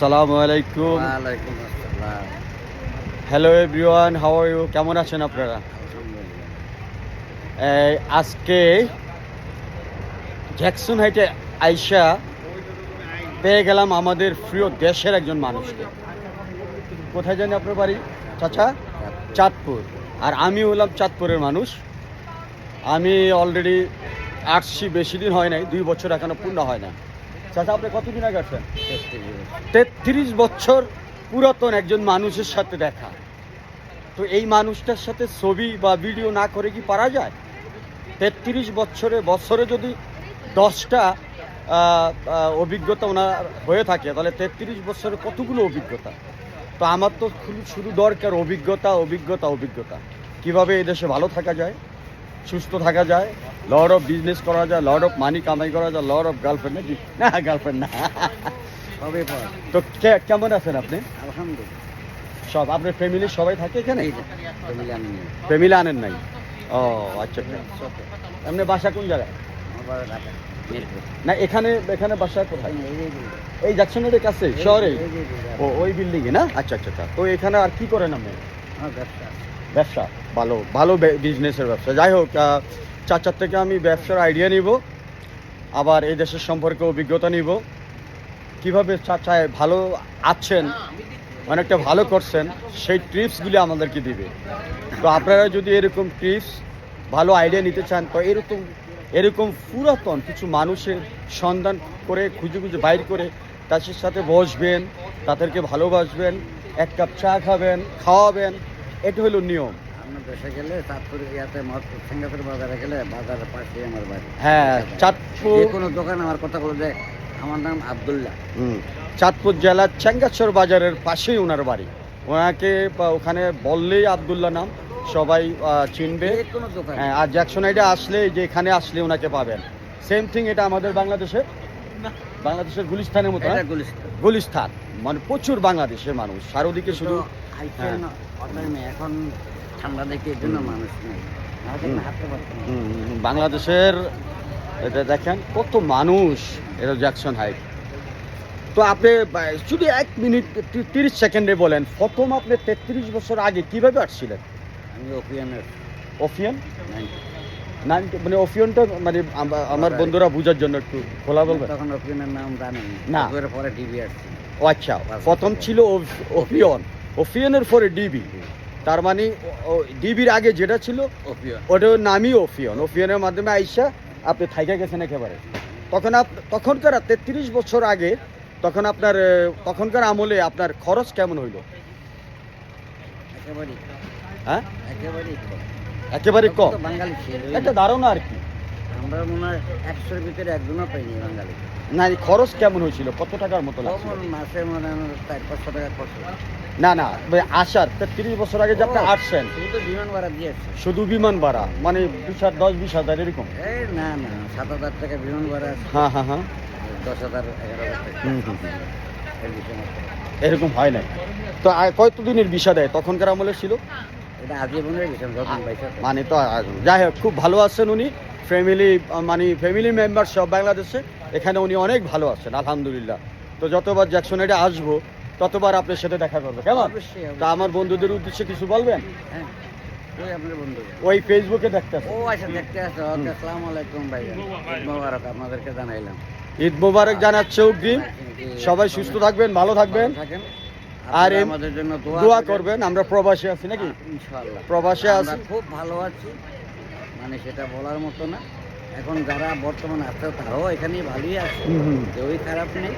আসসালামু আলাইকুম। ওয়ালাইকুম আসসালাম। Hello everyone how are you কেমন আছেন আপনারা? আজকে জ্যাকসন হাইটে আইসা পেয়ে গেলাম আমাদের প্রিয় দেশের একজন মানুষকে। কোথায় জানি আপনার বাড়ি? চাচা? চাঁদপুর। আর আমি হলাম চাঁদপুরের মানুষ। আমি অলরেডি আসছি বেশি দিন হয় নাই দুই বছর এখনও পূর্ণ হয় না চাচা, আপনি কতদিন আগে তেত্রিশ বছর পুরাতন একজন মানুষের সাথে দেখা। তো এই মানুষটার সাথে ছবি বা ভিডিও না করে কি পারা যায়? তেত্রিশ বছরে বছরে যদি দশটা অভিজ্ঞতা ওনার হয়ে থাকে, তাহলে তেত্রিশ বছরে কতগুলো অভিজ্ঞতা? তো আমার তো শুধু দরকার অভিজ্ঞতা অভিজ্ঞতা অভিজ্ঞতা। কীভাবে এদেশে ভালো থাকা যায়, সুস্থ থাকা যায় লর্ড অফ বিজনেস করা যায় লর্ড অফ মানি কামাই করা যায় লর্ড অফ গার্লফ্রেন্ড নাকি না গার্লফ্রেন্ড না। কবে তো কেমন আছেন আপনি? আলহামদুলিল্লাহ। সব আপনার ফ্যামিলির সবাই থাকে এখানে? ফ্যামিলি আনেন নাই? ও আচ্ছা আচ্ছা। এমনি বাসা কোন জায়গায়? না এখানে এখানে বাসা কোথায়? এই যে- এই যে- এই জ্যাকসনের কাছে শহরে? ও ওই বিল্ডিং এ না? আচ্ছা আচ্ছা আচ্ছা। তো এখানে আর কি করেন আপনি? ব্যবসা ভালো ভালো বিজনেসের ব্যবসা। যাই হোক চাচার থেকে আমি ব্যবসার আইডিয়া নিব, আবার এই দেশের সম্পর্কে অভিজ্ঞতা নিব। কীভাবে চাচায় ভালো আছেন, অনেকটা ভালো করছেন, সেই টিপসগুলি আমাদেরকে দিবে। তো আপনারা যদি এরকম টিপস ভালো আইডিয়া নিতে চান, তো এরকম এরকম পুরাতন কিছু মানুষের সন্ধান করে, খুঁজে খুঁজে বাইর করে তাদের সাথে বসবেন, তাদেরকে ভালোবাসবেন, এক কাপ চা খাবেন, খাওয়াবেন, এটা হলো নিয়ম। আমরা দেশে গেলে চাঁদপুর ইয়াতে সিঙ্গাপুর বাজারে গেলে বাজারের পাশে আমার বাড়ি। হ্যাঁ চাঁদপুর যে কোনো দোকান আমার কথা বলে যে আমার নাম আব্দুল্লাহ। হুম, চাঁদপুর জেলার চ্যাঙ্গাচর বাজারের পাশেই ওনার বাড়ি। ওনাকে ওখানে বললেই আবদুল্লাহ নাম সবাই আহ, চিনবে। হ্যাঁ, আর জ্যাকসন আইডে আসলে যে এখানে আসলে ওনাকে পাবেন। সেম থিং এটা আমাদের বাংলাদেশের। বাংলাদেশের গুলিস্তানের মতো এটা হ্যাঁ? গুলিস্তান। মানে প্রচুর বাংলাদেশের মানুষ। চারোদিকে শুধু এখন ঠান্ডা দেখে এর জন্য মানুষ নেই? বাংলাদেশের এটা দেখেন কত মানুষ এটা জ্যাকসন হাইট। তো আপনি শুধু এক মিনিট তিরিশ সেকেন্ডে বলেন প্রথম আপনি তেত্রিশ বছর আগে কীভাবে আসছিলেন? আমি ওপিয়ানের অফিয়ান? নাইনটি। মানে অফিয়ানটা মানে আমার বন্ধুরা বোঝার জন্য একটু খোলা বলবেন তখন ওপিয়ানের নাম জানেন না। পরে টিভি আসছে। ও আচ্ছা প্রথম ছিল অফ- অফিয়ন। অফিয়নের পরে ডিবি। তার মানে ডিবির আগে যেটা ছিল ওটার নামই অফিয়ন অফিয়নের মাধ্যমে আইসা আপনি থাইকা গেছেন একেবারে। তখন আপ তখনকার তেত্রিশ বছর আগে তখন আপনার তখনকার আমলে আপনার খরচ কেমন হইল? হ্যাঁ? একেবারে কম। একটা ধারণা আর কি। আমরা মনে হয় একশোর ভিতরে একজনও পাইনি বাঙালি। না খরচ কেমন হয়েছিল? কত টাকার মতো লাগছিল? মাসে মনে হয় চার পাঁচশো টাকা খরচ। না না আসার তেত্রিশ বছর আগে যে আপনি আসছেন। শুধু বিমান ভাড়া দিয়েছে। শুধু বিমান ভাড়া মানে বিশ দশ বিশ হাজার এরকম? না না সাত হাজার টাকা বিমান ভাড়া হ্যাঁ হ্যাঁ হ্যাঁ। দশ হাজার এগারো হাজার টাকা। হুম, হুম। এরকম হয় নাই। তো আর কতদিনের বিষয় দেয়? তখনকার আমলে ছিল? মানে তো যাই হোক খুব ভালো আছেন উনি। ফ্যামিলি মানে ফ্যামিলি মেম্বার সব বাংলাদেশে। এখানে উনি অনেক ভালো আছেন আলহামদুলিল্লাহ। তো যতবার জ্যাকসন এটা আসব ততবার আপনার সাথে দেখা করব। কেমন? তা আমার বন্ধুদের উদ্দেশ্যে কিছু বলবেন? হ্যাঁ। ওই ফেসবুকে দেখতে ও আচ্ছা দেখতে আসো। আসসালামু আলাইকুম ভাই মোবারক আপনাদেরকে জানাইলাম। ঈদ মোবারক জানাচ্ছে অগ্রিম। সবাই সুস্থ থাকবেন ভালো থাকবেন। আর আমাদের জন্য দোয়া দোয়া করবেন। আমরা প্রবাসী আছি নাকি? ইনশাআল্লাহ। প্রবাসে আছি। খুব ভালো আছি। মানে সেটা বলার মতো না। এখন যারা বর্তমান আছে তারাও এখানেই ভালোই আছে। কেউই খারাপ নেই।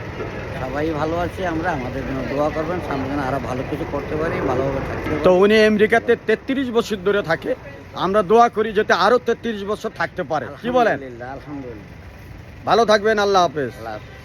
সবাই ভালো আছে আমরা আমাদের জন্য দোয়া করবেন সামনে যেন আরও ভালো কিছু করতে পারি ভালোভাবে থাকতে তো উনি আমেরিকাতে তেত্রিশ বছর ধরে থাকে। আমরা দোয়া করি যাতে আরও তেত্রিশ বছর থাকতে পারে। কি বলেন? আলহামদুলিল্লাহ আলহামদুলিল্লাহ। ভালো থাকবেন আল্লাহ হাফেজ। আল্লাহ হাফেজ।